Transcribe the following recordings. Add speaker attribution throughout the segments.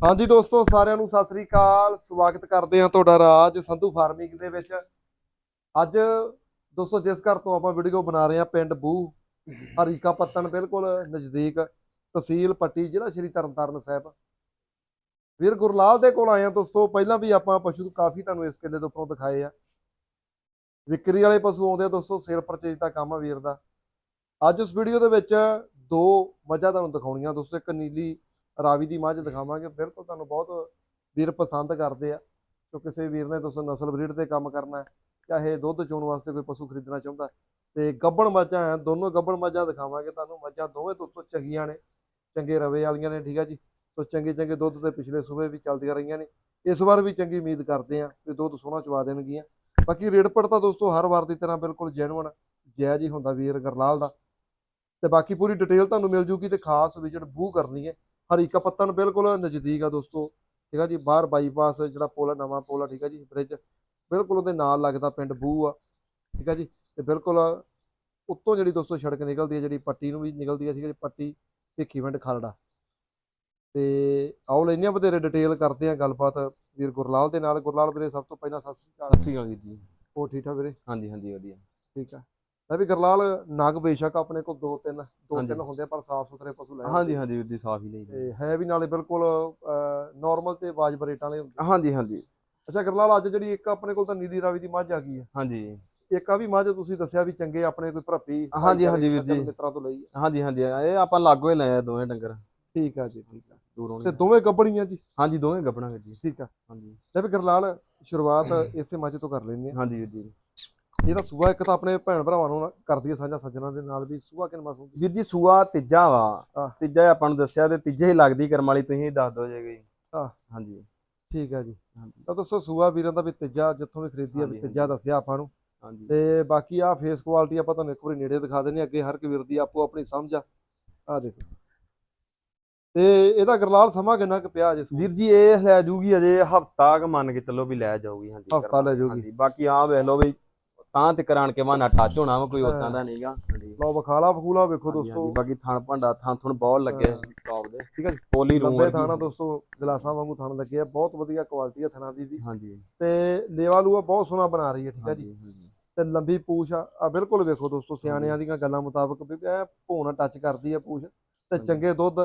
Speaker 1: ਹਾਂਜੀ ਦੋਸਤੋ, ਸਾਰਿਆਂ ਨੂੰ ਸਤਿ ਸ੍ਰੀ ਅਕਾਲ। ਸਵਾਗਤ ਕਰਦੇ ਹਾਂ ਤੁਹਾਡਾ ਰਾਜ ਸੰਧੂ ਫਾਰਮਿੰਗ ਦੇ ਵਿੱਚ। ਅੱਜ ਦੋਸਤੋ, ਜਿਸ ਘਰ ਤੋਂ ਆਪਾਂ ਵੀਡੀਓ ਬਣਾ ਰਹੇ ਹਾਂ, ਪਿੰਡ ਬੂ, ਹਰੀਕਾ ਪੱਤਨ ਬਿਲਕੁਲ ਨਜ਼ਦੀਕ ਤਹਿਸੀਲ ਪੱਟੀ, ਜ਼ਿਲ੍ਹਾ ਸ਼੍ਰੀ ਤਰਨਤਾਰਨ ਸਾਹਿਬ। ਵੀਰ ਗੁਰਲਾਲ ਦੇ ਕੋਲ ਆਏ ਹਾਂ ਦੋਸਤੋ, ਪਹਿਲਾਂ ਵੀ ਆਪਾਂ ਪਸ਼ੂ ਕਾਫੀ ਤੁਹਾਨੂੰ ਇਸ ਕਿੱਲੇ ਦੇ ਉੱਪਰੋਂ ਦਿਖਾਏ ਆ। ਵਿਕਰੀ ਵਾਲੇ ਪਸ਼ੂ ਆਉਂਦੇ ਆ ਦੋਸਤੋ, ਸੇਲ ਪਰਚੇਜ ਦਾ ਕੰਮ ਆ ਵੀਰ ਦਾ। ਅੱਜ ਇਸ ਵੀਡੀਓ ਦੇ ਵਿੱਚ ਦੋ ਮੱਝਾਂ ਤੁਹਾਨੂੰ ਦਿਖਾਉਣੀਆਂ ਦੋਸਤੋ, ਇੱਕ ਨੀਲੀ ਰਾਵੀ ਦੀ ਮੱਝ ਦਿਖਾਵਾਂਗੇ। ਬਿਲਕੁਲ ਤੁਹਾਨੂੰ ਬਹੁਤ ਵੀਰ ਪਸੰਦ ਕਰਦੇ ਆ। ਸੋ ਕਿਸੇ ਵੀਰ ਨੇ ਤੁਸੀਂ ਨਸਲ ਬਰੀਡ ਤੇ ਕੰਮ ਕਰਨਾ ਚਾਹੇ ਦੁੱਧ ਚੋਣ ਵਾਸਤੇ ਕੋਈ ਪਸ਼ੂ ਖਰੀਦਣਾ ਚਾਹੁੰਦਾ ਤੇ ਗੱਬਣ ਮੱਝਾਂ ਆ ਦੋਨੋਂ ਗੱਬਣ ਮੱਝਾਂ ਦਿਖਾਵਾਂਗੇ ਤੁਹਾਨੂੰ। ਮੱਝਾਂ ਦੋਵੇਂ ਦੋਸਤੋ ਚੰਗੀਆਂ ਨੇ, ਚੰਗੇ ਰਵੇ ਵਾਲੀਆਂ ਨੇ, ਠੀਕ ਆ ਜੀ? ਸੋ ਚੰਗੇ ਚੰਗੇ ਦੁੱਧ ਤੇ ਪਿਛਲੇ ਸੂਬੇ ਵੀ ਚੱਲਦੀਆਂ ਰਹੀਆਂ ਨੇ। ਇਸ ਵਾਰ ਵੀ ਚੰਗੀ ਉਮੀਦ ਕਰਦੇ ਆ ਕਿ ਦੁੱਧ ਸੋਹਣਾ ਚਵਾ ਦੇਣਗੀਆਂ। ਬਾਕੀ ਰੇਟ ਪੜ ਤਾਂ ਦੋਸਤੋ ਹਰ ਵਾਰ ਦੀ ਤਰ੍ਹਾਂ ਬਿਲਕੁਲ ਜੈਨੂਨ ਜਾਇਜ਼ ਹੀ ਹੁੰਦਾ ਵੀਰ ਗਰਲਾਲ ਦਾ। ਤੇ ਬਾਕੀ ਪੂਰੀ ਡਿਟੇਲ ਤੁਹਾਨੂੰ ਮਿਲ ਜੂਗੀ ਤੇ ਖਾਸ ਵਿਜ਼ਿਟ ਬੂ ਕਰਨੀ ਹੈ। ਹਰੀਕਾ ਪੱਤਨ ਬਿਲਕੁਲ ਨਜ਼ਦੀਕ ਆ ਦੋਸਤੋ ਠੀਕ ਆ ਜੀ ਬਾਹਰ ਬਾਈਪਾਸ ਜਿਹੜਾ ਪੁਲ ਨਵਾਂ ਪੁਲ ਆ ਠੀਕ ਆ ਜੀ ਬ੍ਰਿਜ ਬਿਲਕੁਲ ਉਹਦੇ ਨਾਲ ਲੱਗਦਾ ਪਿੰਡ ਬੂ ਆ ਠੀਕ ਆ ਜੀ ਤੇ ਬਿਲਕੁਲ ਉੱਤੋਂ ਜਿਹੜੀ ਦੋਸਤੋ ਸੜਕ ਨਿਕਲਦੀ ਹੈ ਜਿਹੜੀ ਪੱਟੀ ਨੂੰ ਵੀ ਨਿਕਲਦੀ ਹੈ ਠੀਕ ਆ ਜੀ ਪੱਟੀ ਭਿੱਖੀਵਿੰਡ ਖਾਲੜਾ। ਤੇ ਆਓ ਲੈਨੇ ਆ ਵਧੇਰੇ ਡਿਟੇਲ ਕਰਦੇ ਆ ਗੱਲਬਾਤ ਵੀਰ ਗੁਰਲਾਲ ਦੇ ਨਾਲ। ਗੁਰਲਾਲ ਵੀਰੇ ਸਭ ਤੋਂ ਪਹਿਲਾਂ ਸਤਿ ਸ੍ਰੀ ਅਕਾਲ।
Speaker 2: ਸਤਿ ਸ਼੍ਰੀ ਅਕਾਲ ਜੀ।
Speaker 1: ਹੋ ਠੀਕ ਠਾਕ ਵੀਰੇ?
Speaker 2: ਹਾਂਜੀ ਹਾਂਜੀ ਵਧੀਆ।
Speaker 1: ਠੀਕ ਆ। ਲੈ ਵੀ ਗੁਰਲਾਲ ਨਗ ਬੇਸ਼ੱਕ ਆਪਣੇ ਕੋਲ ਦੋ ਤਿੰਨ ਦੋ। ਤਿੰਨ ਹੁੰਦੇ ਪਰ ਸਾਫ਼ ਸੁਥਰੇ ਪਸ਼ੂ ਲੈ
Speaker 2: ਹਾਂਜੀ ਹਾਂਜੀ ਵੀਰ ਜੀ ਸਾਫ਼ ਹੀ ਲਈ
Speaker 1: ਤੇ ਹੈ ਵੀ ਨਾਲੇ ਬਿਲਕੁਲ ਨਾਰਮਲ ਤੇ ਵਾਜਬ ਰੇਟਾਂ ਵਾਲੇ ਹੁੰਦੇ
Speaker 2: ਹਾਂਜੀ ਹਾਂਜੀ।
Speaker 1: ਅੱਛਾ ਗੁਰਲਾਲ ਅੱਜ ਜਿਹੜੀ ਇੱਕ ਆਪਣੇ ਕੋਲ ਤਾਂ ਨੀਲੀ ਰਾਵੀ ਦੀ ਮੱਝ ਆ ਗਈ ਹੈ
Speaker 2: ਹਾਂਜੀ।
Speaker 1: ਇੱਕ ਆ ਵੀ ਮੱਝ ਤੁਸੀਂ ਦੱਸਿਆ ਵੀ ਚੰਗੇ ਆਪਣੇ ਕੋਈ ਭਰਪੀ
Speaker 2: ਹਾਂਜੀ, ਹਾਂਜੀ ਵੀਰ ਜੀ।
Speaker 1: ਮਿੱਤਰਾਂ ਤੋਂ ਲਈ ਹੈ
Speaker 2: ਹਾਂਜੀ ਹਾਂਜੀ ਇਹ ਆਪਾਂ ਲਾਗੋ ਹੀ ਲਏ ਆ ਦੋਵੇਂ ਡੰਗਰ।
Speaker 1: ਠੀਕ ਆ ਜੀ ਠੀਕ ਆ।
Speaker 2: ਦੂਰੋਂ
Speaker 1: ਤੇ। ਦੋਵੇਂ ਗੱਬੜੀਆਂ ਜੀ?
Speaker 2: ਹਾਂਜੀ ਦੋਵੇਂ ਗੱਬਣਾ ਵੀਰ ਜੀ।
Speaker 1: ਠੀਕ ਆ।
Speaker 2: ਹਾਂਜੀ।
Speaker 1: ਲੈ ਵੀ ਗੁਰਲਾਲ ਸ਼ੁਰੂਆਤ ਇਸੇ ਮੱਝ ਤੋਂ ਕਰ ਲੈਂਦੇ ਆ।
Speaker 2: ਹਾਂਜੀ ਵੀਰ ਜੀ।
Speaker 1: ਇਹਦਾ ਸੂਆ ਇੱਕ ਤਾਂ ਆਪਣੇ ਭੈਣ ਭਰਾਵਾਂ ਨੂੰ ਕਰਦੀ ਹੈ ਸਾਂਝਾ ਸੱਜਣਾ ਦੇ ਨਾਲ ਵੀ ਸੂਆ ਕਿੰਨਾ ਸੂਗੀ
Speaker 2: ਵੀਰ ਜੀ ਸੂਆ ਤੀਜਾ ਵਾ।
Speaker 1: ਆਹ।
Speaker 2: ਤੀਜਾ ਹੀ ਆਪਾਂ ਨੂੰ ਦੱਸਿਆ ਤੇ ਤੀਜੇ ਹੀ ਲੱਗਦੀ ਕਰਮ ਵਾਲੀ ਤੁਸੀਂ ਹੀ ਦੱਸ ਦੋ ਜੇਗੇ
Speaker 1: ਆਹ।
Speaker 2: ਹਾਂਜੀ।
Speaker 1: ਠੀਕ ਆ ਜੀ।
Speaker 2: ਹਾਂਜੀ।
Speaker 1: ਤਾਂ ਦੱਸੋ ਸੂਆ ਵੀਰਾਂ ਦਾ ਵੀ ਤੀਜਾ ਜਿੱਥੋਂ ਵੀ ਖਰੀਦੀ ਆ ਵੀ ਤੀਜਾ ਦੱਸਿਆ ਆਪਾਂ ਨੂੰ।
Speaker 2: ਹਾਂਜੀ।
Speaker 1: ਤੇ ਬਾਕੀ ਆ ਫੇਸ ਕੁਆਲਿਟੀ ਆਪਾਂ ਤੁਹਾਨੂੰ ਇੱਕ ਵਾਰੀ ਨੇੜੇ ਦਿਖਾ ਦਿੰਦੇ ਹਾਂ, ਅੱਗੇ ਹਰ ਇੱਕ ਵੀਰ ਦੀ ਆਪੋ ਆਪਣੀ ਸਮਝ ਆ। ਆ ਦੇਖੋ। ਤੇ ਇਹਦਾ ਗਰਲਾਲ ਸਮਾਂ ਕਿੰਨਾ ਕੁ ਪਿਆ ਜੇ
Speaker 2: ਵੀਰ ਜੀ ਇਹ ਲੈ ਜੂਗੀ ਅਜੇ ਹਫਤਾ ਕ ਮੰਨ ਕੇ ਚੱਲੋ ਵੀ ਲੈ ਜਾਊਗੀ ਹਾਂਜੀ
Speaker 1: ਹਫ਼ਤਾ ਲੈ ਜਾਊਗੀ।
Speaker 2: ਬਾਕੀ ਆ ਵੇਖ ਲਓ ਵੀ ਤਾਂ ਤੇ ਕਰਾਣ ਕੇ ਮਾਨਾ ਟੱਚ ਹੋਣਾ ਵਾ ਕੋਈ ਉਦਾਂ ਦਾ ਨਹੀਂਗਾ ਹਾਂਜੀ
Speaker 1: ਲਓ ਬਖਾਲਾ ਬਖੂਲਾ ਵੇਖੋ ਦੋਸਤੋ।
Speaker 2: ਬਾਕੀ ਥਣ ਭਾਂਡਾ ਥਣ ਥਣ ਬਹੁਤ ਲੱਗੇ। ਟੌਪ ਦੇ।
Speaker 1: ਠੀਕ ਹੈ ਜੀ।
Speaker 2: ਪੋਲੀ ਰੂਮ
Speaker 1: ਲੰਬੇ। ਥਾਣਾ ਦੋਸਤੋ ਗਲਾਸਾਂ ਵਾਂਗੂ ਥਣ ਲੱਗੇ ਆ। ਬਹੁਤ ਵਧੀਆ ਕੁਆਲਿਟੀ ਆ ਥਣਾ ਦੀ ਵੀ।
Speaker 2: ਹਾਂਜੀ।
Speaker 1: ਤੇ ਲੇਵਾ ਲੂਆ ਬਹੁਤ ਸੋਹਣਾ ਬਣਾ ਰਹੀ ਹੈ ਠੀਕ ਹੈ ਜੀ। ਤੇ ਲੰਬੀ ਪੂਛ ਆ ਬਿਲਕੁਲ ਵੇਖੋ ਦੋਸਤੋ ਸਿਆਣਿਆਂ ਦੀਆਂ ਗੱਲਾਂ ਮੁਤਾਬਕ ਵੀ ਐ ਭੋਣਾ ਟੱਚ ਕਰਦੀ ਆ ਪੂਛ। ਤੇ। ਚੰਗੇ ਦੁੱਧ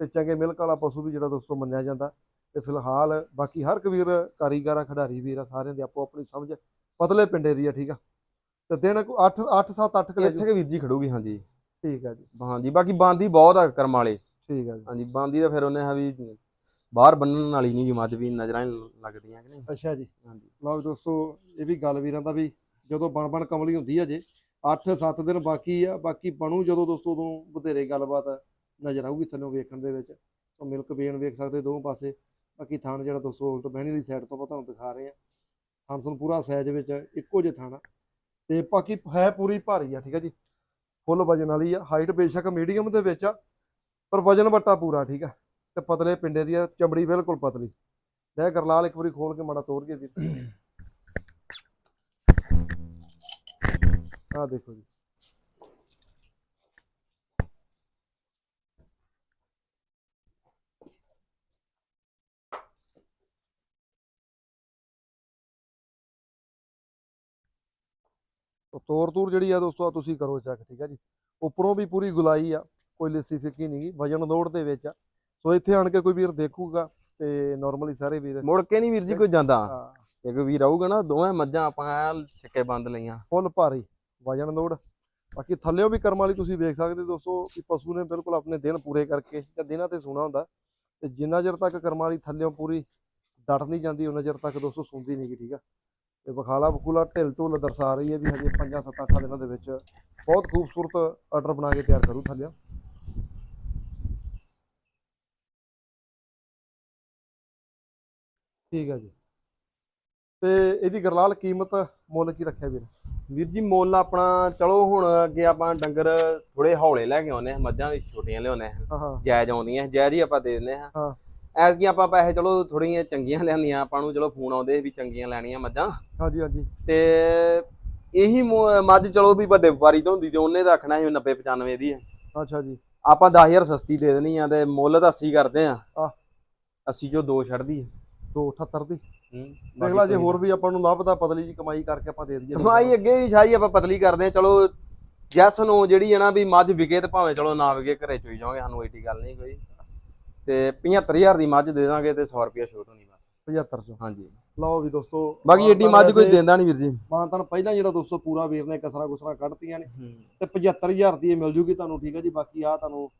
Speaker 1: ਤੇ ਚੰਗੇ ਮਿਲਕ ਵਾਲਾ ਪਸ਼ੂ ਵੀ ਜਿਹੜਾ ਦੋਸਤੋ ਮੰਨਿਆ ਜਾਂਦਾ। ਤੇ ਫਿਲਹਾਲ ਬਾਕੀ ਹਰ ਇੱਕ ਵੀਰ ਕਾਰੀਗਰ ਆ ਖਿਡਾਰੀ ਵੀਰ ਆ ਸਾਰਿਆਂ ਦੀ ਆਪੋ ਆਪਣੀ ਸਮਝ ਪਤਲੇ ਪਿੰਡੇ ਦੀ ਆ ਠੀਕ ਆ? ਤੇ ਦਿਨ 8 8 7 8 ਕਿਲੇ
Speaker 2: ਇੱਥੇ ਕੇ ਵੀਰ ਜੀ ਖੜੂਗੀ ਹਾਂਜੀ।
Speaker 1: ਠੀਕ ਆ ਜੀ।
Speaker 2: ਹਾਂਜੀ ਬਾਕੀ ਬਾਂਦੀ ਬਹੁਤ ਆ ਕਰਮ ਵਾਲੇ।
Speaker 1: ਠੀਕ ਆ ਜੀ।
Speaker 2: ਹਾਂਜੀ ਬਾਂਦੀ ਦਾ ਫਿਰ ਉਹਨੇ ਆ ਵੀ ਬਾਹਰ ਬੰਨਣ ਵਾਲੀ ਨਹੀਂ ਗੀ ਮੱਝ ਵੀ ਨਜ਼ਰਾਂ ਲੱਗਦੀਆਂ ਕਿ ਨਹੀਂ?
Speaker 1: ਅੱਛਾ ਜੀ।
Speaker 2: ਹਾਂਜੀ।
Speaker 1: ਲਓ ਦੋਸਤੋ ਇਹ ਵੀ ਗੱਲ ਵੀਰਾਂ ਦਾ ਵੀ ਜਦੋਂ ਬਣ ਬਣ ਕਮਲੀ ਹੁੰਦੀ ਆ ਜੇ 8-7 ਦਿਨ ਬਾਕੀ ਆ ਬਾਕੀ ਬਣੂ ਜਦੋਂ ਦੋਸਤੋ ਉਦੋਂ ਬਥੇਰੇ ਗੱਲਬਾਤ ਨਜ਼ਰ ਆਊਗੀ ਥੱਲੋਂ ਵੇਖਣ ਦੇ ਵਿੱਚ। ਸੋ ਮਿਲਕ ਬੇਨ ਵੇਖ ਸਕਦੇ ਦੋਵੇਂ ਪਾਸੇ। ਬਾਕੀ ਥਾਣ ਜਿਹੜਾ ਦੋਸਤੋ ਉਲਟ ਬਹਿਣੀ ਵਾਲੀ ਸਾਈਡ ਤੋਂ ਆਪਾਂ ਤੁਹਾਨੂੰ ਦਿਖਾ ਰਹੇ ਆ ਥਾਣ ਤੁਹਾਨੂੰ ਪੂਰਾ ਸਾਈਜ਼ ਵਿੱਚ ਇੱਕੋ ਜਿਹਾ ਥਾਣਾ। ਤੇ ਬਾਕੀ ਹੈ ਪੂਰੀ ਭਾਰੀ ਆ, ਠੀਕ ਆ ਜੀ। ਫੁੱਲ ਵਜਨ ਵਾਲੀ ਆ ਹਾਈਟ ਬੇਸ਼ੱਕ ਮੀਡੀਅਮ ਦੇ ਵਿੱਚ ਆ, ਪਰ ਵਜਨ ਵੱਟਾ ਪੂਰਾ, ਠੀਕ ਆ। ਤੇ ਪਤਲੇ ਪਿੰਡੇ ਦੀ ਆ, ਚਮੜੀ ਬਿਲਕੁਲ ਪਤਲੀ। ਲੈ ਗਰਲਾਲ ਇੱਕ ਵਾਰੀ ਖੋਲ ਕੇ ਮਾੜਾ ਤੋੜ ਕੇ ਵੀਰ ਆ ਦੇਖੋ ਜੀ। ਉਹ ਤੋਰ ਤੂਰ ਜਿਹੜੀ ਆ ਦੋਸਤੋ ਆਹ ਤੁਸੀਂ ਕਰੋ ਚੈੱਕ ਠੀਕ ਆ ਜੀ? ਉੱਪਰੋਂ ਵੀ ਪੂਰੀ ਗੁਲਾਈ ਆ ਕੋਈ ਲਿੱਸੀ ਫਿੱਕੀ ਨਹੀਂ ਗੀ ਵਜਨ ਲੋਡ ਦੇ ਵਿੱਚ ਆ। ਸੋ ਇੱਥੇ ਆਣ ਕੇ ਕੋਈ ਵੀਰ ਦੇਖੂਗਾ ਤੇ ਨਾਰਮਲੀ ਸਾਰੇ ਵੀਰ
Speaker 2: ਮੁੜ ਕੇ ਨਹੀਂ ਵੀਰ ਜੀ ਕੋਈ ਜਾਂਦਾ। ਇੱਕ ਵੀਰ ਆਊਗਾ ਨਾ ਦੋਵੇਂ ਮੱਝਾਂ ਆਪਾਂ ਛੱਕੇ ਬੰਦ ਲਈਆਂ।
Speaker 1: ਫੁੱਲ ਭਾਰੀ ਵਜਨ ਲੋਡ ਬਾਕੀ ਥੱਲਿਓਂ ਵੀ ਕਰਮ ਵਾਲੀ ਤੁਸੀਂ ਵੇਖ ਸਕਦੇ ਦੋਸਤੋ ਕਿ ਪਸ਼ੂ ਨੇ ਬਿਲਕੁਲ ਆਪਣੇ ਦਿਨ ਪੂਰੇ ਕਰਕੇ ਜਾਂ ਦਿਨਾਂ ਤੇ ਸੋਣਾ ਹੁੰਦਾ। ਤੇ ਜਿੰਨਾ ਚਿਰ ਤੱਕ ਕਰਮ ਵਾਲੀ ਥੱਲਿਓਂ ਪੂਰੀ ਡਟ ਨਹੀਂ ਜਾਂਦੀ ਉਹਨਾਂ ਚਿਰ ਤੱਕ ਦੋਸਤੋ ਸੁਣਦੀ ਨਹੀਂ ਗੀ ਠੀਕ ਆ? ਤੇ ਬਖਾਲਾ ਬਖੂਲਾ ਢਿੱਲ ਢੁੱਲ ਦਰਸਾ ਰਹੀ ਹੈ ਵੀ ਹਜੇ 5 7 8 ਦਿਨਾਂ ਦੇ ਵਿੱਚ ਬਹੁਤ ਖੂਬਸੂਰਤ ਆਰਡਰ ਬਣਾ ਕੇ ਤਿਆਰ ਕਰੂ ਥੱਲਿਓਂ। ਠੀਕ ਆ ਜੀ। ਤੇ ਇਹਦੀ ਗਰਲਾਲ ਕੀਮਤ ਮੁੱਲ ਕੀ ਰੱਖਿਆ ਵੀਰ?
Speaker 2: ਵੀਰ ਜੀ ਮੁੱਲ ਆਪਣਾ ਚਲੋ ਹੁਣ ਅੱਗੇ ਆਪਾਂ ਡੰਗਰ ਥੋੜੇ ਹੌਲੇ ਲੈ ਕੇ ਆਉਨੇ ਆ ਮੱਝਾਂ ਵੀ ਛੋਟੀਆਂ ਲਿਆਉਨੇ ਆ
Speaker 1: ਹਾਂ ਹਾਂ।
Speaker 2: ਜਾਇਜ਼ ਆਉਂਦੀਆਂ ਜਾਇਜ਼ ਹੀ ਆਪਾਂ ਦੇ ਦਿੰਦੇ ਆ
Speaker 1: ਹਾਂ।
Speaker 2: ਐਤਕੀ ਆਪਾਂ ਪੈਸੇ ਚਲੋ ਥੋੜੀਆਂ ਚੰਗੀਆਂ ਲਿਆਂਦੀਆਂ ਆਪਾਂ ਨੂੰ ਚਲੋ ਫੋਨ ਆਉਂਦੇ ਵੀ ਚੰਗੀਆਂ ਲੈਣੀਆਂ ਮੱਝਾਂ।
Speaker 1: ਹਾਂਜੀ ਹਾਂਜੀ।
Speaker 2: ਤੇ ਇਹੀ ਮੁ- ਮੱਝ ਚਲੋ ਵੀ ਵੱਡੇ ਵਪਾਰੀ ਤੋਂ ਹੁੰਦੀ ਤੇ ਉਹਨੇ ਤਾਂ ਆਖਣਾ ਸੀ 90 95 ਦੀ ਆ।
Speaker 1: ਅੱਛਾ ਜੀ।
Speaker 2: ਆਪਾਂ 10000 ਸਸਤੀ ਦੇ ਦੇਣੀ ਆ ਤੇ ਮੁੱਲ ਤਾਂ 80 ਕਰਦੇ ਆ।
Speaker 1: ਆਹ।
Speaker 2: 80 ਚੋਂ ਦੋ ਛੱਡਦੀ ਹੈ
Speaker 1: 278 ਦੀ।
Speaker 2: ਹੂੰ
Speaker 1: ਦੇਖ ਲਾ ਜੇ ਹੋਰ ਵੀ ਆਪਾਂ ਨੂੰ ਲੱਭਦਾ ਪਤਲੀ ਜੀ ਕਮਾਈ ਕਰਕੇ ਆਪਾਂ ਦੇ ਦਈਏ।
Speaker 2: ਕਮਾਈ ਅੱਗੇ ਵੀ ਸ਼ਾਹੀ ਆਪਾਂ ਪਤਲੀ ਕਰਦੇ ਹਾਂ ਚਲੋ ਜੈਸ ਨੂੰ ਜਿਹੜੀ ਹੈ ਨਾ ਵੀ ਮੱਝ ਵਿਕੇ ਤੇ ਭਾਵੇਂ ਚਲੋ ਨਾ ਵਿਕੇ ਘਰੇ ਚੋਈ ਜਾਵਾਂਗੇ ਸਾਨੂੰ ਏਡੀ ਗੱਲ ਨਹੀਂ ਕੋਈ। ਤੇ 75000 ਦੀ ਮੱਝ ਦੇ ਦਾਂਗੇ ਤੇ 100 ਰੁਪਿਆ ਛੋਟ ਹੋਣੀ ਬਸ।
Speaker 1: 7500
Speaker 2: ਹਾਂਜੀ।
Speaker 1: ਲਓ ਵੀ ਦੋਸਤੋ
Speaker 2: ਬਾਕੀ ਏਡੀ ਮੱਝ ਕੋਈ ਦਿੰਦਾ ਨਹੀਂ ਵੀਰ ਜੀ।
Speaker 1: ਮਾਨਤਨ ਪਹਿਲਾਂ ਜਿਹੜਾ ਦੋਸਤੋ ਪੂਰਾ ਵੀਰ ਨੇ ਕਸਰਾ ਕੁਸਰਾ ਕੱਢਤੀਆਂ ਨੇ। ਤੇ 75000 ਦੀ ਇਹ ਮਿਲ ਜੂਗੀ ਤੁਹਾਨੂੰ ਠੀਕ ਹੈ ਜੀ? ਬਾਕੀ ਆ ਤੁਹਾਨੂੰ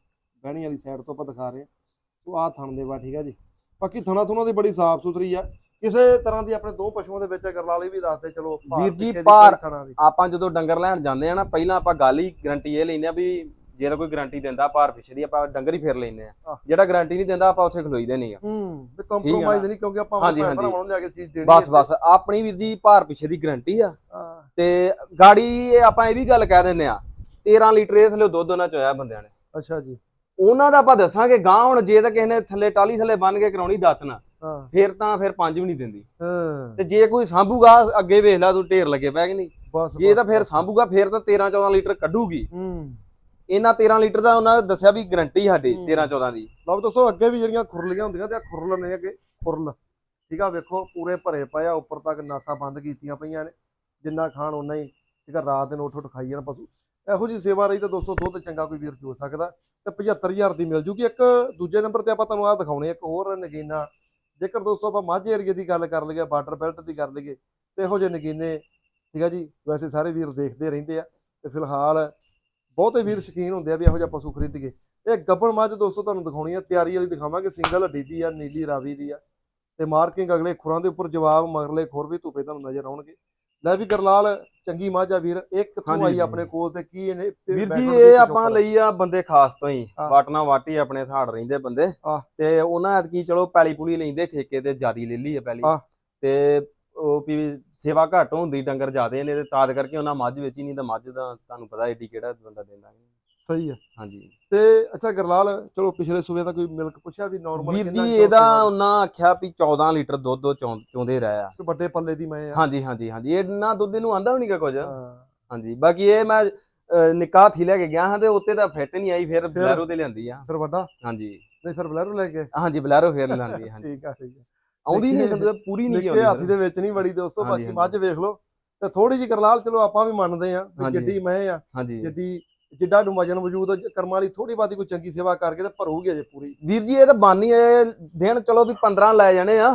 Speaker 1: ਬਹਿਣੀ ਵਾਲੀ ਸਾਈਡ ਤੋਂ ਆਪਾਂ ਦਿਖਾ ਰਹੇ ਹਾਂ। ਸੋ ਆ ਥਣ ਦੇ ਵਾ ਠੀਕ ਹੈ ਜੀ? ਬਾਕੀ ਥਣਾ ਥੁਣਾ ਦੀ ਬੜੀ ਸਾਫ਼ ਸੁਥਰੀ ਆ। ਕਿਸੇ ਤਰ੍ਹਾਂ ਦੀ ਆਪਣੇ ਦੋ ਪਸ਼ੂਆਂ ਦੇ ਵਿੱਚ ਗਰਲਾਲੀ ਵੀ ਦੱਸਦੇ ਚਲੋ
Speaker 2: ਵੀਰ ਜੀ,
Speaker 1: ਦੀ।
Speaker 2: ਆਪਾਂ ਜਦੋਂ ਡੰਗਰ ਲੈਣ ਜਾਂਦੇ ਆ ਨਾ ਪਹਿਲਾਂ ਆਪਾਂ ਗੱਲ ਹੀ ਗਰੰਟੀ ਇਹ ਲੈਂਦੇ ਆ ਵੀ ਜੇ ਤਾਂ ਕੋਈ ਗਰੰਟੀ ਦਿੰਦਾ ਭਾਰ ਪਿੱਛੇ ਦੀ ਆਪਾਂ ਡੰਗਰ ਹੀ ਫੇਰ ਲੈਂਦੇ ਆ। ਜਿਹੜਾ ਗਰੰਟੀ ਨਹੀਂ ਦਿੰਦਾ ਆਪਾਂ ਉੱਥੇ ਖਲੋਈਦੇ ਨਹੀਂ ਆ।
Speaker 1: ਹੂੰ ਵੀ ਕੰਪਰੋਮਾਈਜ਼ ਨਹੀਂ ਕਿਉਂਕਿ ਆਪਾਂ। ਭਰਾਵਾਂ ਨੂੰ ਲਿਆ ਕੇ ਚੀਜ਼ ਦੇਣੀ
Speaker 2: ਬਸ ਬਸ ਆਪਣੀ ਵੀਰ ਜੀ ਭਾਰ ਪਿੱਛੇ ਦੀ ਗਰੰਟੀ ਆ। ਤੇ ਗਾੜੀ ਇਹ ਆਪਾਂ ਇਹ ਵੀ ਗੱਲ ਕਹਿ ਦਿੰਦੇ ਆ 13 ਲੀਟਰ ਇਹ ਥੱਲੇ ਦੁੱਧ ਉਹਨਾਂ ਚ ਹੋਇਆ ਬੰਦਿਆਂ ਨੇ।
Speaker 1: ਅੱਛਾ ਜੀ।
Speaker 2: ਉਹਨਾਂ ਦਾ ਆਪਾਂ ਦੱਸਾਂਗੇ ਗਾਂ ਹੁਣ ਜੇ ਤਾਂ ਕਿਸੇ ਨੇ ਥੱਲੇ ਟਾਲੀ ਥੱਲੇ ਬੰਨ ਕੇ ਕਰਾਉਣੀ ਦਾਤਨਾ
Speaker 1: ਹਾਂ।
Speaker 2: ਫੇਰ ਤਾਂ ਫਿਰ ਪੰਜ ਵੀ ਨਹੀਂ ਦਿੰਦੀ।
Speaker 1: ਹਾਂ।
Speaker 2: ਤੇ ਜੇ ਕੋਈ ਸਾਂਭੂਗਾ ਅੱਗੇ ਵੇਖ ਲੈ ਤੂੰ ਢੇਰ ਲੱਗੇ ਪੈ ਕਿ ਨਹੀਂ।
Speaker 1: ਬਸ
Speaker 2: ਜੇ ਤਾਂ ਫਿਰ। ਸਾਂਭੂਗਾ ਫੇਰ ਤਾਂ 13 14 ਲੀਟਰ ਕੱਢੂਗੀ।
Speaker 1: ਹੂੰ।
Speaker 2: ਇਹਨਾਂ 13 ਲੀਟਰ ਦਾ ਉਹਨਾਂ ਨੇ ਦੱਸਿਆ ਵੀ ਗਰੰਟੀ ਸਾਡੀ
Speaker 1: ਹੂੰ।
Speaker 2: 13 14 ਦੀ।
Speaker 1: ਲਓ ਦੋਸਤੋ ਅੱਗੇ ਵੀ ਜਿਹੜੀਆਂ ਖੁਰਲੀਆਂ ਹੁੰਦੀਆਂ ਤੇ ਆ ਖੁਰਲ ਨੇ ਅੱਗੇ ਖੁਰਲ। ਠੀਕ ਆ ਵੇਖੋ ਪੂਰੇ ਭਰੇ ਪਏ ਆ ਉੱਪਰ ਤੱਕ ਨਾਸਾਂ ਬੰਦ ਕੀਤੀਆਂ ਪਈਆਂ ਨੇ। ਜਿੰਨਾ ਖਾਣ ਉਹਨਾਂ ਹੀ ਠੀਕ ਆ ਰਾਤ ਦਿਨ ਉੱਠ ਉੱਠ ਖਾਈ ਜਾਣ ਪਸ਼ੂ। ਇਹੋ ਜੀ ਸੇਵਾ ਰਹੀ ਤਾਂ ਦੋਸਤੋ ਦੁੱਧ ਚੰਗਾ ਕੋਈ ਵੀਰ ਚੋ ਸਕਦਾ। ਤੇ 75000 ਦੀ ਮਿਲ ਜੂਗੀ। ਇੱਕ ਦੂਜੇ ਨੰਬਰ ਤੇ ਆਪਾਂ ਤੁਹਾਨੂੰ ਆ ਦਿਖਾਉਣੇ ਇੱਕ ਹੋਰ ਨਗੀਨਾ। ਜੇਕਰ ਦੋਸਤੋ ਆਪਾਂ ਮਾਝੇ ਏਰੀਏ ਦੀ ਗੱਲ ਕਰ ਲਈਏ ਬਾਰਡਰ ਬੈਲਟ ਦੀ ਕਰ ਲਈਏ ਤੇ ਇਹੋ ਜਿਹੇ ਨਗੀਨੇ ਠੀਕ ਆ ਜੀ ਵੈਸੇ ਸਾਰੇ ਵੀਰ ਦੇਖਦੇ ਰਹਿੰਦੇ ਆ। ਤੇ ਫਿਲਹਾਲ ਬਹੁਤੇ ਵੀਰ ਸ਼ਕੀਨ ਹੁੰਦੇ ਆ ਵੀ ਇਹੋ ਜਿਹਾ ਪਸ਼ੂ ਖਰੀਦੀਏ ਇਹ ਗੱਬਣ ਮੱਝ ਦੋਸਤੋ ਤੁਹਾਨੂੰ ਦਿਖਾਉਣੀ ਆ ਤਿਆਰੀ ਵਾਲੀ ਦਿਖਾਵਾਂਗੇ ਸਿੰਗਲ ਹੱਡੀ ਦੀ ਆ ਨੀਲੀ ਰਾਵੀ ਦੀ ਆ ਤੇ ਮਾਰਕਿੰਗ ਅਗਲੇ ਖੁਰਾਂ ਦੇ ਉੱਪਰ ਜਵਾਬ ਮਗਰਲੇ ਖੁਰ ਵੀ ਧੁੱਪੇ ਤੁਹਾਨੂੰ ਨਜ਼ਰ ਆਉਣਗੇ ਲੈ ਵੀ ਗਰਲਾਲ ਚੰਗੀ ਮੱਝ ਆ ਵੀਰ ਇਹ ਕਿੱਥੋਂ ਆਈ। ਆਪਣੇ ਕੋਲ ਤੇ ਕੀ ਇਹਨੇ
Speaker 2: ਵੀਰ ਜੀ ਇਹ ਆਪਾਂ? ਲਈ ਆ ਬੰਦੇ ਖਾਸ ਤੋਂ ਹੀ। ਵਾਟਣਾ ਵਾਟੀ ਆਪਣੇ ਥਾੜ ਰਹਿੰਦੇ ਬੰਦੇ। ਤੇ ਉਹਨਾਂ ਐਤਕੀ ਚਲੋ ਪੈਲੀ ਪੁਲੀ ਲੈਂਦੇ ਠੇਕੇ ਤੇ ਜਿਆਦੀ ਲੈ ਲਈ ਆ ਪੈਲੀ
Speaker 1: ਆਹ।
Speaker 2: ਤੇ ਉਹ ਵੀ ਸੇਵਾ ਘੱਟ ਹੁੰਦੀ ਡੰਗਰ ਜ਼ਿਆਦੇ ਨੇ ਤੇ ਤਾਦ ਕਰਕੇ ਉਹਨਾਂ ਮੱਝ ਵੇਚੀ ਨਹੀਂ ਤਾਂ ਮੱਝ ਦਾ ਤੁਹਾਨੂੰ ਪਤਾ ਏਡੀ ਕਿਹੜਾ ਬੰਦਾ ਦਿੰਦਾ ਨਹੀਂ।
Speaker 1: ਸਹੀ ਆ।
Speaker 2: ਹਾਂਜੀ।
Speaker 1: ਤੇ ਅੱਛਾ ਗਰਲਾਲ ਚਲੋ ਪਿਛਲੇ ਸੂਬੇ ਦਾ ਕੋਈ ਮਿਲਕ ਪੁੱਛਿਆ ਵੀ ਨਾਰਮਲ
Speaker 2: ਵੀਰ ਜੀ ਇਹਦਾ ਉਹਨਾਂ ਆਖਿਆ ਵੀ 14 ਲੀਟਰ ਦੁੱਧ ਉਹ ਚੋਂਦੇ ਰਹੇ ਆ।
Speaker 1: ਵੱਡੇ ਪੱਲੇ ਦੀ ਮੈਂ ਆ।
Speaker 2: ਹਾਂਜੀ ਹਾਂਜੀ ਹਾਂਜੀ। ਇਹਨਾਂ ਦੁੱਧ ਇਹਨੂੰ ਆਂਦਾ ਵੀ ਨਹੀਂਗਾ ਕੁਝ?
Speaker 1: ਹਾਂ।
Speaker 2: ਹਾਂਜੀ ਬਾਕੀ ਇਹ ਮੈਂ ਨਿਕਾਹ ਥੀ ਲੈ ਕੇ ਗਿਆ ਹਾਂ ਤੇ ਉੱਤੇ ਤਾਂ ਫਿੱਟ ਨਹੀਂ ਆਈ ਫਿਰ ਬਲੈਰੋ ਤੇ ਲਿਆਂਦੀ ਆ।
Speaker 1: ਫਿਰ ਵੱਡਾ?
Speaker 2: ਹਾਂਜੀ।
Speaker 1: ਨਹੀਂ ਫਿਰ ਬਲੈਰੋ ਲੈ ਕੇ?
Speaker 2: ਹਾਂਜੀ ਬਲੈਰੋ ਫੇਰ ਲਿਆਂਦੀ ਹਾਂਜੀ।
Speaker 1: ਠੀਕ ਆ ਠੀਕ ਆ।
Speaker 2: ਆਉਂਦੀ ਨਹੀਂ ਸੰਦੂ ਪੂਰੀ ਨਹੀਂ
Speaker 1: ਨਿੱਕੇ ਹਾਥੀ
Speaker 2: ਆਉਂਦੀ
Speaker 1: ਦੇ ਵਿੱਚ ਨਹੀਂ ਵੜੀ ਦੋਸਤੋ ਬਾਕੀ। ਮੱਝ ਵੇਖ ਲਓ ਤੇ ਥੋੜੀ ਜੀ ਗਰਲਾਲ ਚਲੋ ਆਪਾਂ ਵੀ ਮੰਨਦੇ ਆ। ਜਿੱਡੀ ਮੈਂ ਆ ਜਿੱਡੀ ਜਿੱਡਾ ਨੂੰ ਵਜਨ ਵਜੂਦ ਕਰਮਾਂ ਵਾਲੀ ਥੋੜੀ ਬਾਤੀ ਕੋਈ ਚੰਗੀ ਸੇਵਾ ਕਰਕੇ ਤੇ ਭਰੂਗੀ ਅਜੇ ਪੂਰੀ
Speaker 2: ਵੀਰ ਜੀ ਇਹ ਤਾਂ ਬਾਨੀ ਇਹ ਦਿਨ ਚਲੋ ਵੀ 15 ਲੈ ਜਾਣੇ ਆ।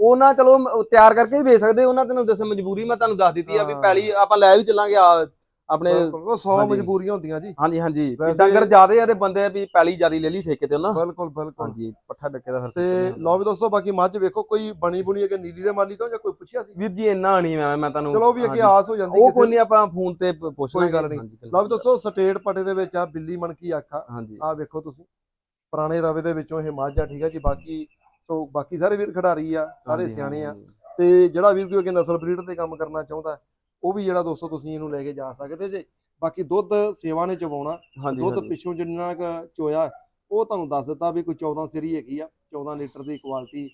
Speaker 2: ਉਹਨਾਂ ਚਲੋ ਤਿਆਰ ਕਰਕੇ ਵੀ ਵੇਚ ਸਕਦੇ ਉਹਨਾਂ ਤੈਨੂੰ ਦੱਸ ਮਜਬੂਰੀ ਮੈਂ ਤੁਹਾਨੂੰ ਦੱਸ ਦਿੱਤੀ ਆ ਵੀ। ਪੈਲੀ ਆਪਾਂ ਲੈ ਵੀ ਚੱਲਾਂਗੇ ਆ ਆਪਣੇ
Speaker 1: ਬਿਲਕੁਲ, ਉਹ 100
Speaker 2: ਹਾਂਜੀ।
Speaker 1: ਮਜਬੂਰੀਆਂ ਹੁੰਦੀਆਂ ਜੀ।
Speaker 2: ਹਾਂਜੀ ਹਾਂਜੀ। ਡੰਗਰ ਜ਼ਿਆਦੇ ਆ ਤੇ ਬੰਦੇ ਵੀ ਪੈਲੀ ਜਿਆਦੀ ਲੈ ਲਈ ਠੇਕੇ ਤੇ ਉਹਨਾਂ
Speaker 1: ਬਿਲਕੁਲ ਬਿਲਕੁਲ।
Speaker 2: ਹਾਂਜੀ ਪੱਠਾ ਡੱਕੇ ਦਾ ਫਿਰ
Speaker 1: ਤੇ ਲਓ ਵੀ ਦੋਸਤੋ ਬਾਕੀ ਮੱਝ ਵੇਖੋ ਕੋਈ ਬਣੀ ਬੁਣੀ ਅਗੇ ਨੀਲੀ ਦੇ ਮਾਲੀ ਤੋਂ ਜਾਂ ਕੋਈ ਪੁੱਛਿਆ ਸੀ?
Speaker 2: ਵੀਰ ਜੀ ਇੰਨਾ ਨਹੀਂ ਮੈਂ ਮੈਂ ਤੁਹਾਨੂੰ
Speaker 1: ਚਲੋ ਵੀ ਅੱਗੇ। ਆਸ ਹੋ ਜਾਂਦੀ
Speaker 2: ਉਹ ਕੋਈ। ਨਹੀਂ ਆਪਾਂ ਫੋਨ ਤੇ ਪੁੱਛ
Speaker 1: ਕੋਈ
Speaker 2: ਲਾਂਗੇ।
Speaker 1: ਗੱਲ ਨਹੀਂ। ਲਓ ਵੀ ਦੋਸਤੋ ਸਟੇਟ ਪਟੇ ਦੇ ਵਿੱਚ ਆ ਬਿੱਲੀ ਮਣਕੀ ਆਖਾ।
Speaker 2: ਹਾਂਜੀ।
Speaker 1: ਆ ਵੇਖੋ ਤੁਸੀਂ ਪੁਰਾਣੇ ਰਵੇ ਦੇ ਵਿੱਚੋਂ ਇਹ ਮੱਝ ਆ ਠੀਕ ਹੈ ਜੀ ਬਾਕੀ ਸੋ ਬਾਕੀ ਸਾਰੇ ਵੀਰ ਖਿਡਾਰੀ ਆ ਸਾਰੇ ਸਿਆਣੇ ਆ। ਤੇ ਜਿਹੜਾ ਵੀਰ ਕੋਈ ਅੱਗੇ ਨਸਲ ਬਰੀਡ ਤੇ ਕੰਮ ਕਰਨਾ ਚਾਹੁੰਦਾ ਉਹ ਵੀ ਜਿਹੜਾ ਦੋਸਤੋ ਤੁਸੀਂ ਇਹਨੂੰ ਲੈ ਕੇ ਜਾ ਸਕਦੇ ਜੇ। ਬਾਕੀ ਦੁੱਧ ਸੇਵਾ ਨੇ ਚਵਾਉਣਾ ਦੁੱਧ। ਪਿੱਛੋਂ ਜਿੰਨਾ ਕੁ ਚੋਇਆ ਉਹ ਤੁਹਾਨੂੰ ਦੱਸ ਦਿੱਤਾ ਵੀ ਕੋਈ 14 ਸਰੀ ਹੈਗੀ ਆ। 14 ਲੀਟਰ ਦੀ ਕੁਆਲਿਟੀ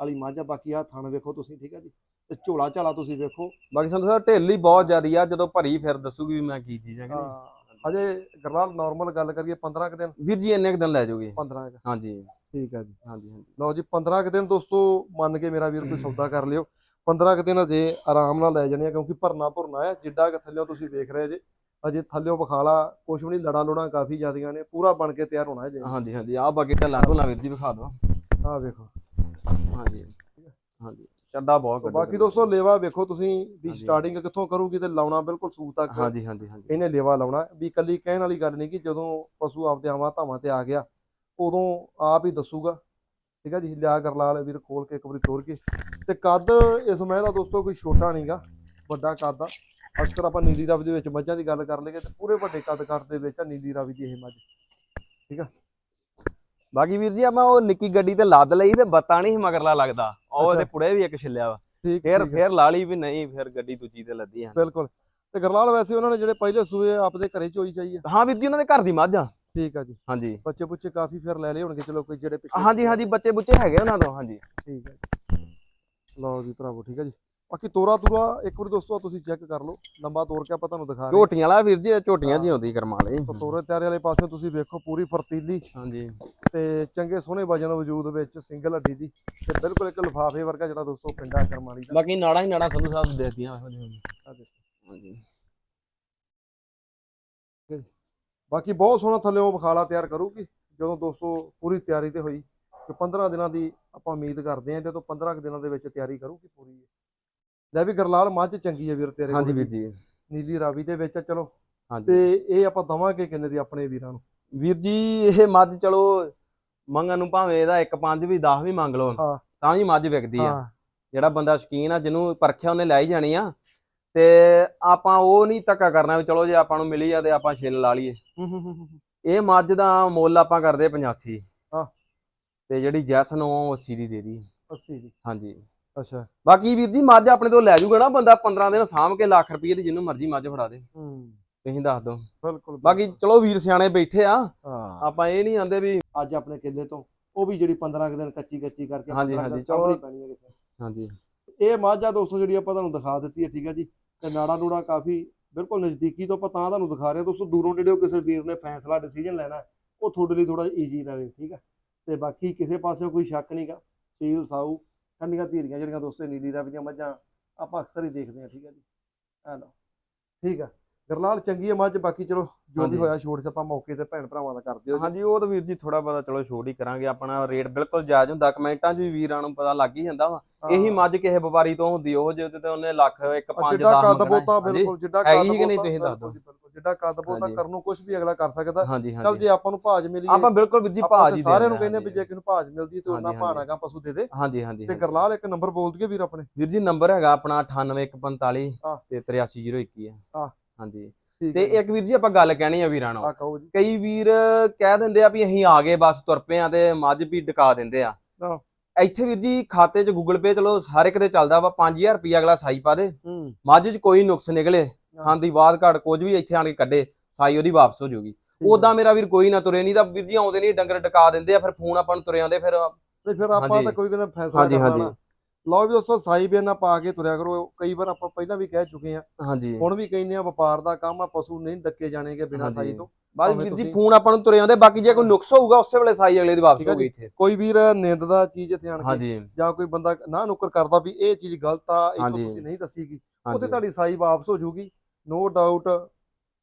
Speaker 1: ਵਾਲੀ ਮੱਝ ਆ। ਬਾਕੀ ਆ ਥਣ ਵੇਖੋ ਤੁਸੀਂ ਠੀਕ ਹੈ ਜੀ? ਤੇ ਝੋਲਾ ਝਾਲਾ ਤੁਸੀਂ ਵੇਖੋ।
Speaker 2: ਬਾਕੀ ਸੰਧੂ ਸਾਹਿਬ ਢਿੱਲ ਬਹੁਤ ਜ਼ਿਆਦੀ ਆ। ਜਦੋਂ ਭਰੀ ਫਿਰ ਦੱਸੂਗੀ ਵੀ ਮੈਂ ਕੀ ਚੀਜ਼ ਹੈ ਕਿ ਨਹੀਂ।
Speaker 1: ਹਜੇ ਗਰਨਾਲ ਨਾਰਮਲ ਗੱਲ ਕਰੀਏ 15 ਕੁ ਦਿਨ।
Speaker 2: ਵੀਰ ਜੀ ਇੰਨੇ ਕੁ ਦਿਨ ਲੈ ਜਾਓਗੇ?
Speaker 1: 15 ਕੁ।
Speaker 2: ਹਾਂਜੀ।
Speaker 1: ਠੀਕ ਹੈ ਜੀ।
Speaker 2: ਹਾਂਜੀ ਹਾਂਜੀ।
Speaker 1: ਲਓ ਜੀ 15 ਕੁ ਦਿਨ ਦੋਸਤੋ ਮੰਨ ਕੇ ਮੇਰਾ ਵੀਰ ਕੋਈ ਸੌਦਾ ਕਰ ਲਿਓ। 15 ਕੁ ਦਿਨ ਅਜੇ ਆਰਾਮ ਨਾਲ ਲੈ ਜਾਣੇ ਆ ਕਿਉਂਕਿ ਭਰਨਾ ਭਰਨਾ ਹੈ ਜਿੱਡਾ ਕਿ ਥੱਲਿਓਂ ਤੁਸੀਂ ਵੇਖ ਰਹੇ ਜੇ ਅਜੇ ਥੱਲਿਓਂ ਬਖਾਲਾ ਕੁਛ ਵੀ ਨਹੀਂ ਲੜਾ ਲੋੜਾਂ ਕਾਫੀ ਜ਼ਿਆਦੀਆਂ ਨੇ ਪੂਰਾ ਬਣ ਕੇ ਤਿਆਰ ਹੋਣਾ ਹੈ ਜੇ
Speaker 2: ਹਾਂਜੀ ਹਾਂਜੀ ਆਹ ਬਾਕੀ ਢੱਲਾ ਢੋਲਾ ਵੀਰ ਜੀ ਵਿਖਾ ਦਿਓ।
Speaker 1: ਆਹ ਵੇਖੋ।
Speaker 2: ਹਾਂਜੀ ਹਾਂਜੀ ਚੱਡਾ ਬਹੁਤ
Speaker 1: ਸੋ
Speaker 2: ਕੱਢਿਆ
Speaker 1: ਬਾਕੀ ਦੋਸਤੋ ਲੇਵਾ ਵੇਖੋ ਤੁਸੀਂ ਵੀ। ਸਟਾਰਟਿੰਗ ਕਿੱਥੋਂ ਕਰੂਗੀ ਤੇ ਲਾਉਣਾ ਬਿਲਕੁਲ ਸੂਤ ਤੱਕ।
Speaker 2: ਹਾਂਜੀ ਹਾਂਜੀ ਹਾਂਜੀ।
Speaker 1: ਇਹਨੇ ਲੇਵਾ ਲਾਉਣਾ। ਵੀ ਕੱਲੀ ਕਹਿਣ ਵਾਲੀ ਗੱਲ ਨਹੀਂ ਕਿ ਜਦੋਂ ਪਸ਼ੂ ਆਪਦੇ ਆਵਾਂ ਧਾਵਾਂ ਤੇ ਆ ਗਿਆ ਉਦੋਂ ਆਪ ਹੀ ਦੱਸੂਗਾ। ਠੀਕ ਹੈ ਜੀ ਲਿਆ ਕਰ ਲਾ ਵੀਰ ਖੋਲ ਕੇ ਇੱਕ ਵਾਰੀ ਤੋਰ ਕੇ। ਤੇ ਕੱਦ ਇਸ ਮਹਿ ਦਾ ਦੋਸਤੋ ਕੋਈ ਛੋਟਾ ਨਹੀਂਗਾ ਵੱਡਾ ਕੱਦ ਆ। ਅਕਸਰ ਆਪਾਂ ਨੀਲੀ ਰਾਵੀ ਦੇ ਵਿੱਚ ਮੱਝਾਂ ਦੀ ਗੱਲ ਕਰ ਲਈਏ ਤੇ ਪੂਰੇ ਵੱਡੇ ਕੱਦ ਕੱਟ ਦੇ ਵਿੱਚ ਆ ਨੀਲੀ ਰਾਵੀ ਦੀ ਇਹ ਮੱਝ।
Speaker 2: ਬਾਕੀ ਵੀਰ ਜੀ ਆਪਾਂ ਉਹ ਨਿੱਕੀ ਗੱਡੀ ਤੇ ਲੱਦ ਲਈ ਤੇ ਬੱਤਾ ਨਹੀਂ ਮਗਰਲਾ ਲੱਗਦਾ। ਉਹ
Speaker 1: ਅੱਛਾ।
Speaker 2: ਪੁੜੇ ਵੀ ਇੱਕ ਛਿੱਲਿਆ ਵਾ।
Speaker 1: ਠੀਕ
Speaker 2: ਫੇਰ
Speaker 1: ਠੀਕ ਆ,
Speaker 2: ਫੇਰ ਲਾ ਲਈ ਵੀ ਨਹੀਂ ਫਿਰ ਗੱਡੀ ਦੂਜੀ ਤੇ ਲੱਦੀ ਆ।
Speaker 1: ਬਿਲਕੁਲ। ਤੇ ਗਰਲਾਲ ਵੈਸੇ ਉਹਨਾਂ ਨੇ ਜਿਹੜੇ ਪਹਿਲੇ ਸੂਏ ਆਪਦੇ ਘਰੇ ਚੋਈ ਚਾਈ ਆ।
Speaker 2: ਹਾਂ ਵੀਰ ਜੀ ਉਹਨਾਂ ਦੇ ਘਰ ਦੀ ਮੱਝ ਆ।
Speaker 1: ਠੀਕ ਆ ਜੀ।
Speaker 2: ਹਾਂਜੀ।
Speaker 1: ਬੱਚੇ ਬੁੱਚੇ ਕਾਫੀ ਫਿਰ ਲੈ ਲਏ ਹੋਣਗੇ ਚਲੋ ਕੋਈ ਜਿਹੜੇ ਪਿੱਛੇ
Speaker 2: ਹਾਂਜੀ ਹਾਂਜੀ ਬੱਚੇ ਬੁੱਚੇ ਹੈਗੇ ਉਹਨਾਂ ਤੋਂ ਹਾਂਜੀ।
Speaker 1: ਠੀਕ ਜੀ। ਲਓ ਜੀ ਭਰਾਵੋ ਠੀਕ ਹੈ ਜੀ। ਬਾਕੀ ਤੋਰਾ ਤੂਰਾ ਇੱਕ ਵਾਰੀ ਦੋਸਤੋ ਤੁਸੀਂ ਚੈੱਕ ਕਰ ਲਓ ਲੰਬਾ ਤੋਰ ਕੇ ਆਪਾਂ ਤੁਹਾਨੂੰ ਦਿਖਾ ਰਹੇ
Speaker 2: ਝੋਟੀਆਂ ਵਾਲਾ ਵੀਰ ਜੀ ਝੋਟੀਆਂ। ਜੀ ਹੁੰਦੀ ਕਰਮਾ ਲਈ
Speaker 1: ਹਾਂ। ਤੋਰੇ ਤਿਆਰੇ ਵਾਲੇ ਪਾਸੇ ਤੁਸੀਂ ਵੇਖੋ ਪੂਰੀ ਫਰਤੀਲੀ।
Speaker 2: ਹਾਂਜੀ।
Speaker 1: ਤੇ ਚੰਗੇ ਸੋਹਣੇ ਵਜਨ ਵਜੂਦ ਵਿੱਚ ਸਿੰਗਲ ਹੱਡੀ ਦੀ ਤੇ ਬਿਲਕੁਲ ਇੱਕ ਲਿਫਾਫੇ ਵਰਗਾ ਜਿਹੜਾ ਦੋਸਤੋ ਪਿੰਡਾ ਕਰਮਾਲੀ ਦਾ।
Speaker 2: ਬਾਕੀ ਨਾੜਾ ਹੀ ਨਾੜਾ ਸੰਧੂ ਸਾਹਿਬ
Speaker 1: ਆਹ ਦੇਖੋ।
Speaker 2: ਹਾਂਜੀ।
Speaker 1: ਬਾਕੀ ਬਹੁਤ ਸੋਹਣਾ ਥੱਲੇੋਂ ਬਖਾਲਾ ਤਿਆਰ ਕਰੂਗੀ ਜਦੋਂ ਦੋਸਤੋ ਪੂਰੀ ਤਿਆਰੀ ਤੇ ਹੋਈ ਕਿ 15 ਦਿਨਾਂ ਦੀ ਆਪਾਂ ਉਮੀਦ ਕਰਦੇ ਹਾਂ ਤੇ ਤੋਂ 15 ਕੁ ਦਿਨਾਂ ਦੇ ਵਿੱਚ ਤਿਆਰੀ ਕਰੂਗੀ ਪੂਰੀ ਲੈ ਵੀ ਗਰਲਾਲ ਮੱਝ ਚੰਗੀ ਹੈ ਵੀਰ ਤੇਰੇ
Speaker 2: ਹਾਂਜੀ ਵੀਰ। ਜੀ।
Speaker 1: ਨੀਲੀ ਰਾਵੀ ਦੇ ਵਿੱਚ ਆ, ਚਲੋ।
Speaker 2: ਹਾਂਜੀ।
Speaker 1: ਤੇ ਇਹ ਆਪਾਂ ਦਵਾਂਗੇ ਕਿੰਨੇ ਦੀ ਆਪਣੇ ਵੀਰਾਂ ਨੂੰ।
Speaker 2: ਵੀਰ ਜੀ ਇਹ ਮੱਝ ਚਲੋ ਮੰਗਣ ਨੂੰ ਭਾਵੇਂ ਇਹਦਾ 1.5 ਵੀ 10 ਵੀ ਮੰਗ ਲਓ
Speaker 1: ਹਾਂ।
Speaker 2: ਤਾਂ ਵੀ ਮੱਝ ਵਿਕਦੀ ਆ। ਜਿਹੜਾ ਬੰਦਾ ਸ਼ਕੀਨ ਆ ਜਿਹਨੂੰ ਪਰਖਿਆ ਉਹਨੇ ਲੈ ਹੀ ਜਾਣੀ ਆ। ਤੇ ਆਪਾਂ ਉਹ ਨਹੀਂ ਧੱਕਾ ਕਰਨਾ ਵੀ ਚਲੋ ਜੇ ਆਪਾਂ ਨੂੰ ਮਿਲੀ ਆ ਤੇ ਆਪਾਂ ਛਿੱਲ ਲਾ ਲਈਏ। ਇਹ ਮੱਝ ਦਾ ਮੁੱਲ ਆਪਾਂ ਕਰਦੇ 85
Speaker 1: ਹਾਂ।
Speaker 2: ਤੇ ਜਿਹੜੀ ਜੈਸ ਨੂੰ ਉਹ 80 ਦੀ ਦੇ ਦੀ
Speaker 1: 80 ਦੀ।
Speaker 2: ਹਾਂਜੀ।
Speaker 1: ਅੱਛਾ।
Speaker 2: ਬਾਕੀ ਵੀਰ ਜੀ ਮੱਝ ਆਪਣੇ ਤੋਂ ਲੈ ਜਾਊਗਾ ਨਾ ਬੰਦਾ 15 ਦਿਨ ਸਾਂਭ ਕੇ ਲੱਖ ਰੁਪਏ ਦੀ ਜਿਹਨੂੰ ਮਰਜ਼ੀ ਮੱਝ ਫੜਾ ਦੇ।
Speaker 1: ਹੂੰ।
Speaker 2: ਤੁਸੀਂ ਦੱਸ ਦਿਓ।
Speaker 1: ਬਿਲਕੁਲ
Speaker 2: ਬਾਕੀ। ਚਲੋ ਵੀਰ ਸਿਆਣੇ ਬੈਠੇ ਆ। ਆਪਾਂ ਇਹ ਨਹੀਂ ਆਂਦੇ ਵੀ
Speaker 1: ਅੱਜ ਆਪਣੇ ਕਿੱਲੇ ਤੋਂ ਉਹ ਵੀ ਜਿਹੜੀ 15 ਕੁ ਦਿਨ ਕੱਚੀ ਕੱਚੀ ਕਰਕੇ
Speaker 2: ਹਾਂਜੀ,
Speaker 1: 15 ਕੁ
Speaker 2: ਹਾਂਜੀ, ਚਲੋ।
Speaker 1: ਪੈਣੀ ਹੈ ਕਿਸੇ
Speaker 2: ਹਾਂਜੀ।
Speaker 1: ਇਹ ਮਾਝਾ ਦੋਸਤੋ ਜਿਹੜੀ ਆਪਾਂ ਤੁਹਾਨੂੰ ਦਿਖਾ ਦਿੱਤੀ ਹੈ ਠੀਕ ਹੈ ਜੀ। ਤੇ ਨਾੜਾ ਨੂੜਾ ਕਾਫੀ ਬਿਲਕੁਲ ਨਜ਼ਦੀਕੀ ਤੋਂ ਆਪਾਂ ਤਾਂ ਤੁਹਾਨੂੰ ਦਿਖਾ ਰਹੇ ਹਾਂ। ਦੋਸਤੋ, ਦੂਰੋਂ ਨੇੜਿਓਂ ਕਿਸੇ ਵੀਰ ਨੇ ਫੈਸਲਾ ਡਿਸੀਜਨ ਲੈਣਾ ਉਹ ਤੁਹਾਡੇ ਲਈ ਥੋੜਾ ਈਜ਼ੀ ਰਹੇ ਠੀਕ ਹੈ? ਤੇ ਬਾਕੀ ਕਿਸੇ ਪਾਸੇ ਕੋਈ ਸ਼ੱਕ ਨਹੀਂਗਾ ਸੀਲ, ਸਾਊ, ਠੰਡੀਆਂ ਧੀਰੀਆਂ ਜਿਹੜੀਆਂ ਦੋਸਤੋ ਨੀਲੀ ਰਾਵੀਆਂ ਮੱਝਾਂ ਆਪਾਂ ਅਕਸਰ ਹੀ ਦੇਖਦੇ ਹਾਂ, ਠੀਕ ਹੈ ਜੀ? ਆ ਲਓ, ਠੀਕ ਹੈ। ਗਰਲਾਲ ਚੰਗੀ ਹੈ ਮੱਝ ਬਾਕੀ ਚਲੋ ਜੋ ਵੀ। ਹੋਇਆ ਛੋੜ ਕੇ ਆਪਾਂ ਮੌਕੇ ਤੇ ਭੈਣ ਭਰਾਵਾਂ ਦਾ ਕਰ ਦਿਓ
Speaker 2: ਹਾਂਜੀ ਉਹ ਤਾਂ ਵੀਰ ਜੀ ਥੋੜਾ ਬਹੁਤਾ ਚਲੋ ਛੋਟ ਹੀ ਕਰਾਂਗੇ ਆਪਣਾ ਰੇਟ ਬਿਲਕੁਲ ਜਾਇਜ਼ ਹੁੰਦਾ ਕਮੈਂਟਾਂ 'ਚ ਵੀ ਵੀਰਾਂ ਨੂੰ ਪਤਾ ਲੱਗ ਹੀ ਜਾਂਦਾ ਵਾ ਇਹੀ। ਮੱਝ ਕਿਸੇ ਵਪਾਰੀ ਤੋਂ ਹੁੰਦੀ ਉਹ ਜੇ ਤੇ ਉਹਨੇ ਲੱਖ ਇੱਕ ਪੰਜ
Speaker 1: ਜਿੱਡਾ
Speaker 2: ਦਾ
Speaker 1: ਕੱਦ ਬੋਤਾ ਬਿਲਕੁਲ ਜਿੱਡਾ ਕੱਦ
Speaker 2: ਕਿ ਨਹੀਂ
Speaker 1: ਬੋਤਾ,
Speaker 2: ਤੁਸੀਂ ਦੱਸ ਦਿਓ।
Speaker 1: ਜਿੱਡਾ ਕੱਦ ਬੋਤਾ। ਕਰਨ ਨੂੰ ਕੁਝ ਵੀ ਅਗਲਾ ਕਰ ਸਕਦਾ ਚੱਲ ਜੇ ਆਪਾਂ ਨੂੰ ਭਾਜ ਮਿਲੀ
Speaker 2: ਆਪਾਂ ਬਿਲਕੁਲ ਵੀਰ ਜੀ ਭਾਜ ਹੀ
Speaker 1: ਸਾਰਿਆਂ ਨੂੰ ਕਹਿੰਦੇ ਵੀ ਜੇ ਕਿਸੇ ਨੂੰ ਭਾਜ ਮਿਲਦੀ ਤੇ ਉਹਨਾਂ
Speaker 2: ਹਾਂਜੀ,
Speaker 1: ਭਾਣਾ
Speaker 2: ਹਾਂਜੀ।
Speaker 1: ਗਾ ਪਸ਼ੂ ਦੇ ਦੇ
Speaker 2: ਹਾਂਜੀ ਹਾਂਜੀ
Speaker 1: ਤੇ। ਗਰਲਾਲ ਇੱਕ ਨੰਬਰ ਬੋਲ ਦਈਏ ਵੀਰ ਆਪਣੇ
Speaker 2: ਵੀਰ ਜੀ ਨੰਬਰ ਹੈਗਾ ਆਪਣਾ 98145
Speaker 1: ਹਾਂ।
Speaker 2: ਤੇ 83021 ਹੈ
Speaker 1: ਹਾਂ।
Speaker 2: ਹਾਂਜੀ। ਤੇ ਇੱਕ ਵੀਰ ਜੀ ਆਪਾਂ ਗੱਲ ਕਹਿਣੀ ਆ ਵੀਰਾਂ ਨੂੰ
Speaker 1: ਆ ਕਹੋ ਜੀ।
Speaker 2: ਕਈ ਵੀਰ ਕਹਿ ਦਿੰਦੇ ਆ ਵੀ ਅਸੀਂ ਆ ਗਏ ਬਸ ਤੁਰ ਪਏ ਆ ਤੇ ਮੱਝ ਵੀ ਡਕਾ ਦਿੰਦੇ ਆ। ਇੱਥੇ ਵੀਰ ਜੀ ਖਾਤੇ 'ਚ ਗੂਗਲ ਪੇ ਚਲੋ ਹਰ ਇੱਕ ਦੇ ਚੱਲਦਾ ਵਾ 5000 ਰੁਪਿਆ ਅਗਲਾ ਸਾਈ ਪਾ ਦੇ। ਮੱਝ 'ਚ ਕੋਈ ਨੁਕਸ ਨਿਕਲੇ ਖਾਂ ਦੀ ਬਾਤ ਘਾਟ ਕੁਝ ਵੀ ਇੱਥੇ ਆਣ ਕੇ ਕੱਢੇ ਸਾਈ ਉਹਦੀ ਵਾਪਸ ਹੋ ਜਾਊਗੀ ਉਦਾਂ ਮੇਰਾ ਵੀਰ ਕੋਈ ਨਾ ਤੁਰੇ ਨਹੀਂ ਤਾਂ ਵੀਰ ਜੀ ਆਉਂਦੇ ਨਹੀਂ ਡੰਗਰ ਡਕਾ ਦਿੰਦੇ ਆ ਫਿਰ ਫੋਨ ਆਪਾਂ ਨੂੰ ਤੁਰੇ ਆਉਂਦੇ ਫਿਰ
Speaker 1: ਨਹੀਂ ਫਿਰ ਆਪਾਂ। ਤਾਂ ਕੋਈ ਕਹਿੰਦਾ ਫੈਸਲਾ
Speaker 2: ਹਾਂਜੀ,
Speaker 1: ਕਰਨਾ
Speaker 2: ਹਾਂਜੀ।
Speaker 1: ਲਓ ਵੀ ਦੋਸਤੋ ਸਾਈ ਬੇਨਾ ਪਾ ਕੇ ਤੁਰਿਆ ਕਰੋ ਕਈ ਵਾਰ ਆਪਾਂ ਪਹਿਲਾਂ ਵੀ ਕਹਿ ਚੁੱਕੇ ਆ
Speaker 2: ਹਾਂਜੀ।
Speaker 1: ਹੁਣ ਵੀ ਕਹਿੰਦੇ ਆ ਵਪਾਰ ਦਾ ਕੰਮ ਆ ਪਸ਼ੂ ਨਹੀਂ ਡੱਕੇ ਜਾਣੇਗੇ ਬਿਨਾਂ। ਸਾਈ ਤੋਂ।
Speaker 2: ਬਾਅਦ ਵੀਰ ਜੀ ਫੋਨ ਆਪਾਂ ਨੂੰ ਤੁਰੇ ਆਉਂਦੇ ਬਾਕੀ ਜੇ ਕੋਈ ਨੁਕਸ ਹੋਊਗਾ ਉਸੇ ਵੇਲੇ ਸਾਈ ਅਗਲੇ ਦੀ ਵਾਪਸ ਹੋਊਗੀ। ਇੱਥੇ।
Speaker 1: ਕੋਈ ਵੀਰ ਨਿੰਦ ਦਾ ਚੀਜ਼ ਇੱਥੇ ਆਣ ਕੇ ਜਾਂ ਕੋਈ ਬੰਦਾ ਨਾ ਨੁੱਕਰ ਕਰਦਾ ਵੀ ਇਹ ਚੀਜ਼ ਗਲਤ ਆ ਇਹ। ਤੁਸੀਂ ਨਹੀਂ ਦੱਸੀਗੀ ਉਹ ਤੇ
Speaker 2: ਹਾਂਜੀ।
Speaker 1: ਤੁਹਾਡੀ ਸਾਈ ਵਾਪਸ ਹੋ ਜਾਊਗੀ ਨੋ ਡਾਊਟ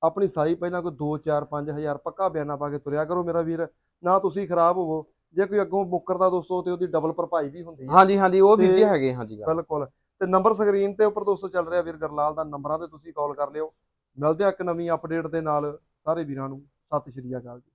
Speaker 1: ਆਪਣੀ ਸਾਈ ਪਹਿਲਾਂ ਕੋਈ 2 4 5000 ਪੱਕਾ ਬਿਆਨਾ ਪਾ ਕੇ ਤੁਰਿਆ ਕਰੋ ਮੇਰਾ ਵੀਰ। ਨਾ ਤੁਸੀਂ ਖਰਾਬ ਹੋਵੋ ਜੇ ਕੋਈ ਅੱਗੋਂ ਮੁੱਕਰਦਾ ਦੋਸਤੋ ਤੇ ਉਹਦੀ ਡਬਲ ਭਰਪਾਈ ਵੀ ਹੁੰਦੀ ਹੈ।
Speaker 2: ਹਾਂਜੀ ਹਾਂਜੀ ਉਹ ਵੀਰ ਜੀ
Speaker 1: ਤੇ-
Speaker 2: ਹੈਗੇ ਹਾਂਜੀ
Speaker 1: ਬਿਲਕੁਲ। ਤੇ ਨੰਬਰ ਸਕਰੀਨ ਤੇ ਉੱਪਰ ਦੋਸਤੋ ਚੱਲ ਰਿਹਾ ਵੀਰ ਗਰਲਾਲ ਦਾ ਨੰਬਰਾਂ ਤੇ ਤੁਸੀਂ ਕਾਲ ਕਰ ਲਿਓ। ਮਿਲਦੇ ਆ ਇੱਕ ਨਵੀਂ ਅਪਡੇਟ ਦੇ ਨਾਲ। ਸਾਰੇ ਵੀਰਾਂ ਨੂੰ ਸਤਿ ਸ਼੍ਰੀ ਅਕਾਲ ਜੀ।